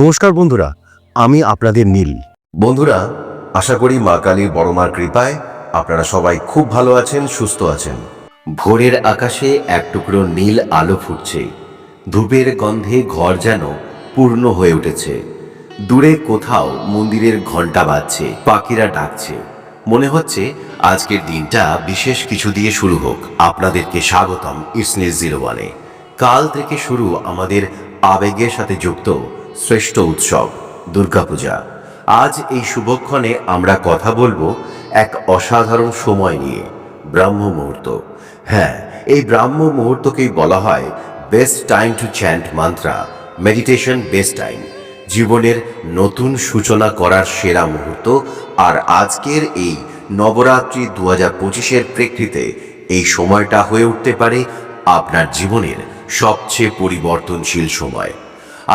নমস্কার বন্ধুরা, আমি আপনাদের নীল। বন্ধুরা, আশা করি মা কালীর বড় মার কৃপায় আপনারা সবাই খুব ভালো আছেন, সুস্থ আছেন। ভোরের আকাশে এক টুকরো নীল আলো ফুটছে। ধূপের গন্ধে ঘর যেন পূর্ণ হয়ে উঠেছে। দূরে কোথাও মন্দিরের ঘণ্টা বাজছে, পাখিরা ডাকছে। মনে হচ্ছে আজকের দিনটা বিশেষ কিছু দিয়ে শুরু হোক। আপনাদেরকে স্বাগতম ইসনে জিরো ওয়ানে। কাল থেকে শুরু আমাদের আবেগের সাথে যুক্ত শ্রেষ্ঠ উৎসব, দুর্গাপূজা। আজ এই শুভক্ষণে আমরা কথা বলব এক অসাধারণ সময় নিয়ে, ব্রাহ্ম মুহূর্ত। হ্যাঁ এই ব্রাহ্ম মুহূর্তকেই বলা হয় best time to chant mantra, meditation best time. জীবনের নতুন সূচনা করার সেরা মুহূর্ত আর আজকের এই নবরাত্রি দু হাজার পঁচিশের প্রেক্ষিতে এই সময়টা হয়ে উঠতে পারে আপনার জীবনের সবচেয়ে পরিবর্তনশীল সময়।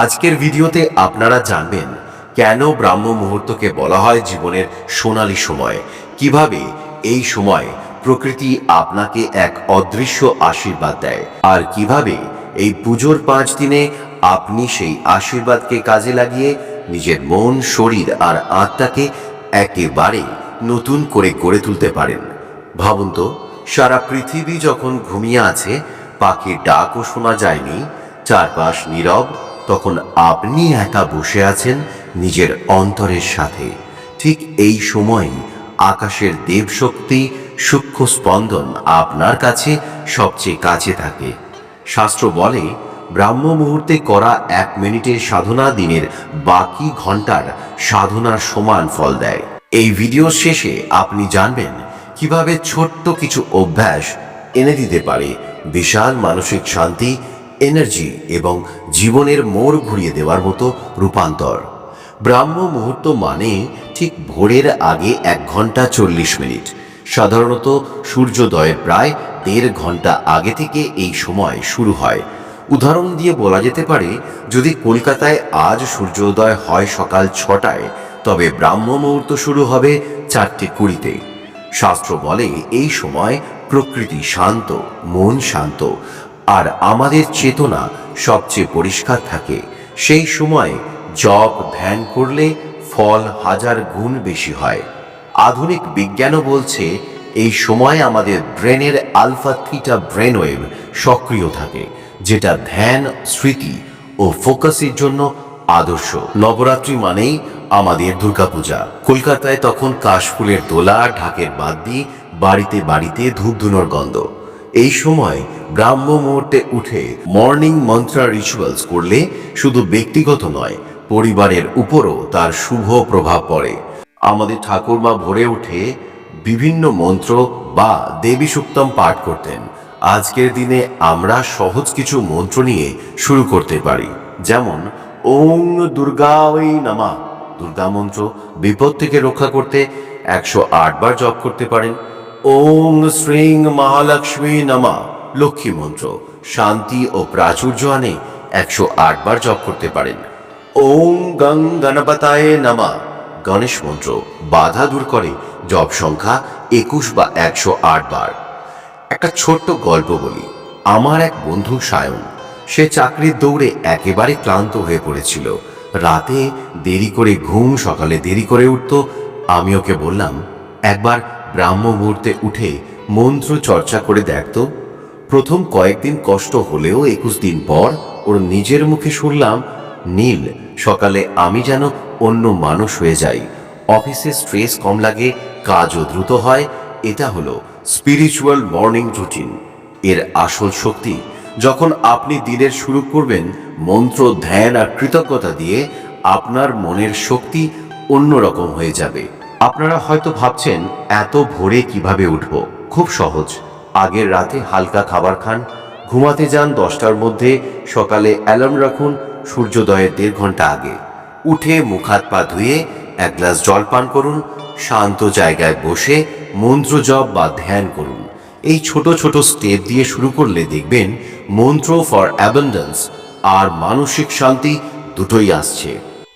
আজকের ভিডিওতে আপনারা জানবেন কেন ব্রাহ্ম মুহূর্তকে বলা হয় জীবনের সোনালী সময়। কীভাবে এই সময় প্রকৃতি আপনাকে এক অদৃশ্য আশীর্বাদ দেয় আর কীভাবে এই পুজোর পাঁচ দিনে আপনি সেই আশীর্বাদকে কাজে লাগিয়ে নিজের মন, শরীর আর আত্মাকে একেবারে নতুন করে গড়ে তুলতে পারেন। ভাবুন তো, সারা পৃথিবী যখন ঘুমিয়ে আছে, পাখির ডাকও শোনা যায়নি, চারপাশ নীরব তখন আপনি একা বসে আছেন নিজের অন্তরের সাথে। ঠিক এই সময় আকাশের দেবশক্তি সূক্ষ্ম স্পন্দন আপনার কাছে সবচেয়ে কাছে থাকে। শাস্ত্র বলে, ব্রাহ্ম মুহূর্তে করা এক মিনিটের সাধনা দিনের বাকি ঘণ্টার সাধনার সমান ফল দেয়। এই ভিডিও শেষে আপনি জানবেন কীভাবে ছোট্ট কিছু অভ্যাস এনে দিতে পারে। বিশাল মানসিক শান্তি এনার্জি এবং জীবনের মোড় ঘুরিয়ে দেওয়ার মতো রূপান্তর। ব্রাহ্ম মুহূর্ত মানে ঠিক ভোরের আগে এক ঘণ্টা চল্লিশ মিনিট। সাধারণত সূর্যোদয়ের প্রায় দেড় ঘণ্টা আগে থেকে এই সময় শুরু হয়। উদাহরণ দিয়ে বলা যেতে পারে, যদি কলকাতায় আজ সূর্যোদয় হয় সকাল ছটায়, তবে ব্রাহ্ম মুহূর্ত শুরু হবে চারটে কুড়িতে। শাস্ত্র বলে এই সময় প্রকৃতি শান্ত, মন শান্ত। আর আমাদের চেতনা সবচেয়ে পরিষ্কার থাকে। সেই সময় জপ, ধ্যান করলে ফল হাজার গুণ বেশি হয়। আধুনিক বিজ্ঞানও বলছে, এই সময় আমাদের ব্রেনের আলফা থিটা ব্রেন ওয়েভ সক্রিয় থাকে, যেটা ধ্যান, স্মৃতি ও ফোকাসের জন্য আদর্শ। নবরাত্রি মানেই আমাদের দুর্গাপূজা। কলকাতায় তখন কাশফুলের দোলা, ঢাকের বাদ বাদ্যি, বাড়িতে বাড়িতে ধূপধুনোর গন্ধ। এই সময় ব্রাহ্ম মুহূর্তে উঠে মর্নিং মন্ত্রা রিচুয়ালস করলে শুধু ব্যক্তিগত নয়, পরিবারের উপরও তার শুভ প্রভাব পড়ে। আমাদের ঠাকুরমা ভরে উঠে বিভিন্ন মন্ত্র বা দেবী সুক্তম পাঠ করতেন। আজকের দিনে আমরা সহজ কিছু মন্ত্র নিয়ে শুরু করতে পারি। যেমন, ওং দুর্গা নামা। দুর্গা মন্ত্র বিপদ থেকে রক্ষা করতে একশো আট বার জপ করতে পারেন। ওং শ্রীং মহালক্ষ্মী নমা। লক্ষ্মী মন্ত্র, শান্তি ও প্রাচুর্য আনে একশো আট বার জপ করতে পারেন। ওং গং গণপতায় নামা। গণেশ মন্ত্র, বাধা দূর করে, জপ সংখ্যা একুশ বা একশো আট বার। একটা ছোট্ট গল্প বলি। আমার এক বন্ধু সায়ন, সে চাকরির দৌড়ে একেবারে ক্লান্ত হয়ে পড়েছিল। রাতে দেরি করে ঘুম, সকালে দেরি করে উঠত। আমি ওকে বললাম, একবার ব্রাহ্ম মুহূর্তে উঠে মন্ত্র চর্চা করে দেখতো। প্রথম কয়েকদিন কষ্ট হলেও একুশ দিন পর ওর নিজের মুখে শুনলাম, নীল, সকালে আমি যেন অন্য মানুষ হয়ে যাই। অফিসে স্ট্রেস কম লাগে, কাজও দ্রুত হয়, এটা হলো স্পিরিচুয়াল মর্নিং রুটিন এর আসল শক্তি, যখন আপনি দিনের শুরু করবেন, মন্ত্র, ধ্যান আর কৃতজ্ঞতা দিয়ে আপনার মনের শক্তি অন্যরকম হয়ে যাবে। আপনারা হয়তো ভাবছেন, এত ভোরে কীভাবে উঠব? খুব সহজ। আগের রাতে হালকা খাবার খান, ঘুমাতে যান দশটার মধ্যে, সকালে অ্যালার্ম রাখুন সূর্যোদয়ের দেড় ঘণ্টা আগে। উঠে মুখ হাত পা ধুয়ে এক গ্লাস জল পান করুন, শান্ত জায়গায় বসে মন্ত্র জপ বা ধ্যান করুন। এই ছোট ছোট স্টেপ দিয়ে শুরু করলে দেখবেন মন্ত্র ফর অ্যাবান্ডেন্স আর মানসিক শান্তি দুটোই আসছে।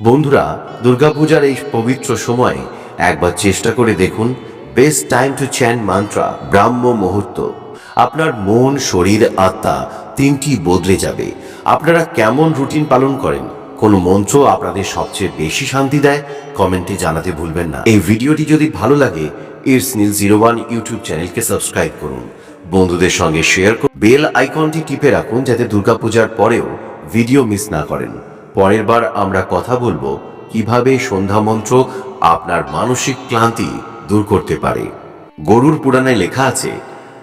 বন্ধুরা, দুর্গাপূজার এই পবিত্র সময়ে একবার চেষ্টা করে দেখুন best time to chant mantra, ব্রাহ্ম মুহূর্ত। আপনার মন, শরীর, আত্মা তিনটি বদলে যাবে। আপনারা কেমন রুটিন পালন করেন? কোন মন্ত্র আপনাদের সবচেয়ে বেশি শান্তি দেয়? কমেন্টে জানাতে ভুলবেন না। এই ভিডিওটি যদি ভালো লাগে it's Neel zero one YouTube চ্যানেলকে সাবস্ক্রাইব করুন। বন্ধুদের সঙ্গে শেয়ার করুন। বেল আইকনটি টিপে রাখুন যাতে দুর্গাপূজার পরেও ভিডিও মিস না করেন। পরের বার আমরা কথা বলব কীভাবে সন্ধ্যা মন্ত্র আপনার মানসিক ক্লান্তি দূর করতে পারে? গরুর পুরাণে লেখা আছে,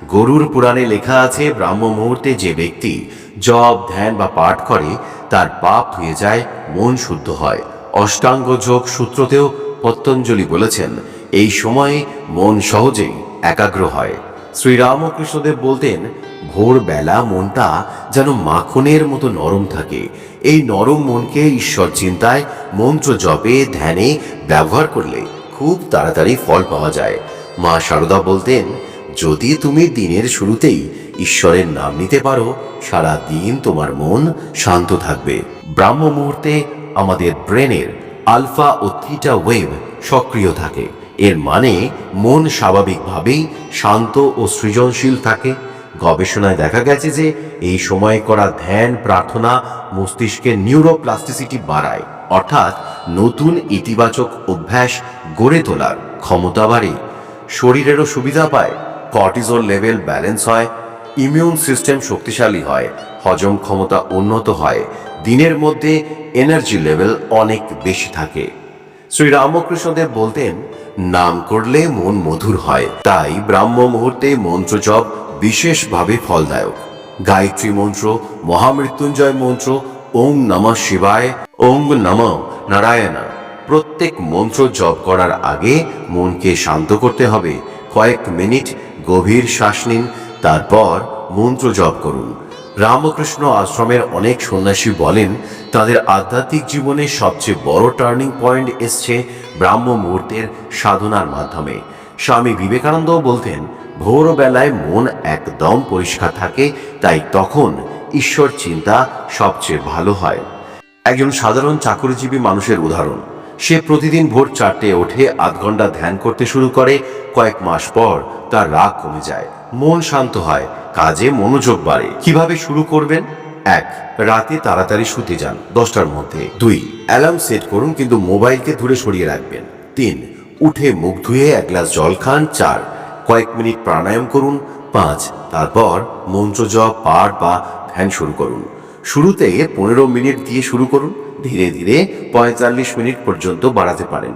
গরুর পুরাণে লেখা আছে, ব্রাহ্ম মুহূর্তে যে ব্যক্তি জপ, ধ্যান বা পাঠ করে, তার পাপ ধুয়ে যায়, মন শুদ্ধ হয়। অষ্টাঙ্গ যোগ সূত্রতেও পতঞ্জলি বলেছেন, এই সময়ে মন সহজেই একাগ্র হয়। শ্রীরামকৃষ্ণদেব বলতেন, ভোরবেলা মনটা যেন মাখনের মতো নরম থাকে এই নরম মনকে ঈশ্বর চিন্তায়, মন্ত্র জপে, ধ্যানে ব্যবহার করলে খুব তাড়াতাড়ি ফল পাওয়া যায়। মা সারদা বলতেন, যদি তুমি দিনের শুরুতেই ঈশ্বরের নাম নিতে পারো, সারা দিন তোমার মন শান্ত থাকবে। ব্রাহ্ম মুহূর্তে আমাদের ব্রেনের আলফা ও থিটা ওয়েভ সক্রিয় থাকে। এর মানে মন স্বাভাবিকভাবেই শান্ত ও সৃজনশীল থাকে। গবেষণায় দেখা গেছে যে এই সময় করা ধ্যান প্রার্থনা মস্তিষ্কের নিউরোপ্লাস্টিসিটি বাড়ায়। অর্থাৎ নতুন ইতিবাচক অভ্যাস গড়ে তোলার ক্ষমতা বাড়ে। শরীরেরও সুবিধা পায় কর্টিজল লেভেল ব্যালেন্স হয়, ইমিউন সিস্টেম শক্তিশালী হয়, হজম ক্ষমতা উন্নত হয়, দিনের মধ্যে এনার্জি লেভেল অনেক বেশি থাকে। শ্রী রামকৃষ্ণদেব বলতেন, নাম করলে মন মধুর হয়। তাই ব্রাহ্ম মুহূর্তে মন্ত্র জপ বিশেষভাবে ফলদায়ক। গায়ত্রী মন্ত্র, মহামৃত্যুঞ্জয় মন্ত্র, ওং নমঃ শিবায়, ওং নম নারায়ণা। প্রত্যেক মন্ত্র জপ করার আগে মনকে শান্ত করতে হবে। কয়েক মিনিট গভীর শ্বাস নিন, তারপর মন্ত্র জপ করুন। রামকৃষ্ণ আশ্রমের অনেক সন্ন্যাসী বলেন, তাদের আধ্যাত্মিক জীবনে সবচেয়ে বড় টার্নিং পয়েন্ট এসছে ব্রাহ্ম মুহূর্তের সাধনার মাধ্যমে। স্বামী বিবেকানন্দও বলতেন ভোরবেলায় মন একদম পরিষ্কার থাকে, তাই তখন ঈশ্বর চিন্তা সবচেয়ে ভালো হয়। একজন সাধারণ চাকরিজীবী মানুষের উদাহরণ, সে প্রতিদিন ভোর চারটে ওঠে, আধ ঘণ্টা ধ্যান করতে শুরু করে, কয়েক মাস পর তার রাগ কমে যায়, মন শান্ত হয়, কাজে মনোযোগ বাড়ে। কীভাবে শুরু করবেন? এক, রাতে তাড়াতাড়ি শুতে যান, দশটার মধ্যে। দুই, অ্যালার্ম সেট করুন, কিন্তু মোবাইলকে দূরে সরিয়ে রাখবেন। তিন, উঠে মুখ ধুয়ে এক গ্লাস জল খান। চার কয়েক মিনিট প্রাণায়াম করুন, পাঁচ, তারপর মন্ত্র জপ পাঠ বা ধ্যান শুরু করুন। শুরুতে পনেরো মিনিট দিয়ে শুরু করুন, ধীরে ধীরে পঁয়তাল্লিশ মিনিট পর্যন্ত বাড়াতে পারেন।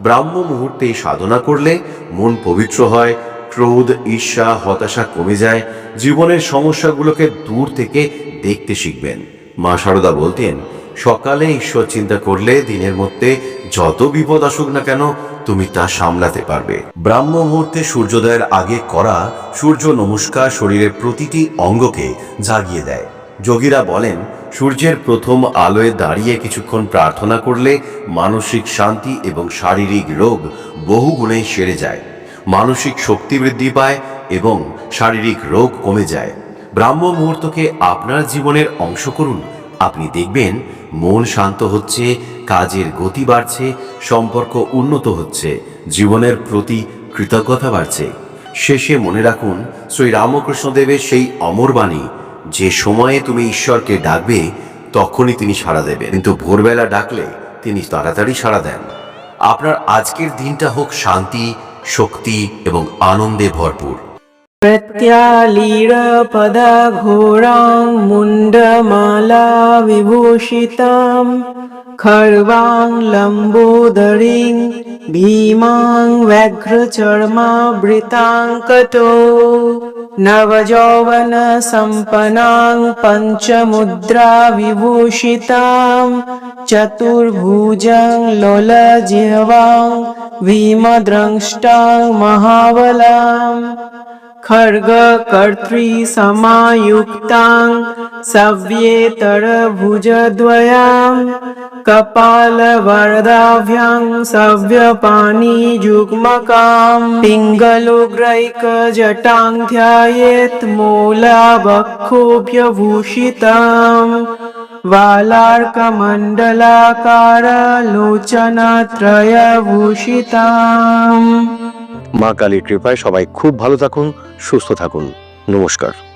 ব্রাহ্ম মুহূর্তে সাধনা করলে মন পবিত্র হয়, ক্রোধ, ঈর্ষা, হতাশা কমে যায়, জীবনের সমস্যাগুলোকে দূর থেকে দেখতে শিখবেন। মা সারদা বলতেন সকালে ঈশ্বর চিন্তা করলে দিনের মধ্যে যত বিপদ আসুক না কেন, তুমি তা সামলাতে পারবে। ব্রাহ্ম মুহূর্তে সূর্যোদয়ের আগে করা সূর্য নমস্কার শরীরের প্রতিটি অঙ্গকে জাগিয়ে দেয়। যোগীরা বলেন, সূর্যের প্রথম আলোয় দাঁড়িয়ে কিছুক্ষণ প্রার্থনা করলে মানসিক শান্তি এবং শারীরিক রোগ বহু গুণে সেরে যায়। মানসিক শক্তি বৃদ্ধি পায় এবং শারীরিক রোগ কমে যায়। ব্রাহ্ম মুহূর্তকে আপনার জীবনের অংশ করুন। আপনি দেখবেন মন শান্ত হচ্ছে, কাজের গতি বাড়ছে, সম্পর্ক উন্নত হচ্ছে, জীবনের প্রতি কৃতজ্ঞতা বাড়ছে। শেষে মনে রাখুন, শ্রী রামকৃষ্ণদেবের সেই অমর বাণী, যে সময়ে তুমি ঈশ্বরকে ডাকবে, তখনই তিনি সাড়া দেবেন। কিন্তু ভোরবেলা ডাকলে তিনি তাড়াতাড়ি সাড়া দেন। আপনার আজকের দিনটা হোক শান্তি, শক্তি এবং আনন্দে ভরপুর। प्रत्यालीरपदघोरां मुण्डमाला विभूषितां खर्वां लम्बोदरीं भीमां व्याघ्रचर्मावृतां कटो नवयौवनसम्पन्नां पञ्चमुद्रा विभूषितां चतुर्भुजं लोलजिह्वां भीमद्रङ्ष्टां महाबलाम् खड्गकर्तृसमायुक्तां सव्येतरभुजद्वयां कपालवरदाभ्यां सव्यपाणियुग्मकां पिङ्गलोग्रैकजटां ध्यायेत् मूलावक्षोभ्यभूषिताम् वालार्कमण्डलाकारलोचनत्रयभूषिताम् মা কালীর কৃপায় সবাই খুব ভালো থাকুন সুস্থ থাকুন। নমস্কার।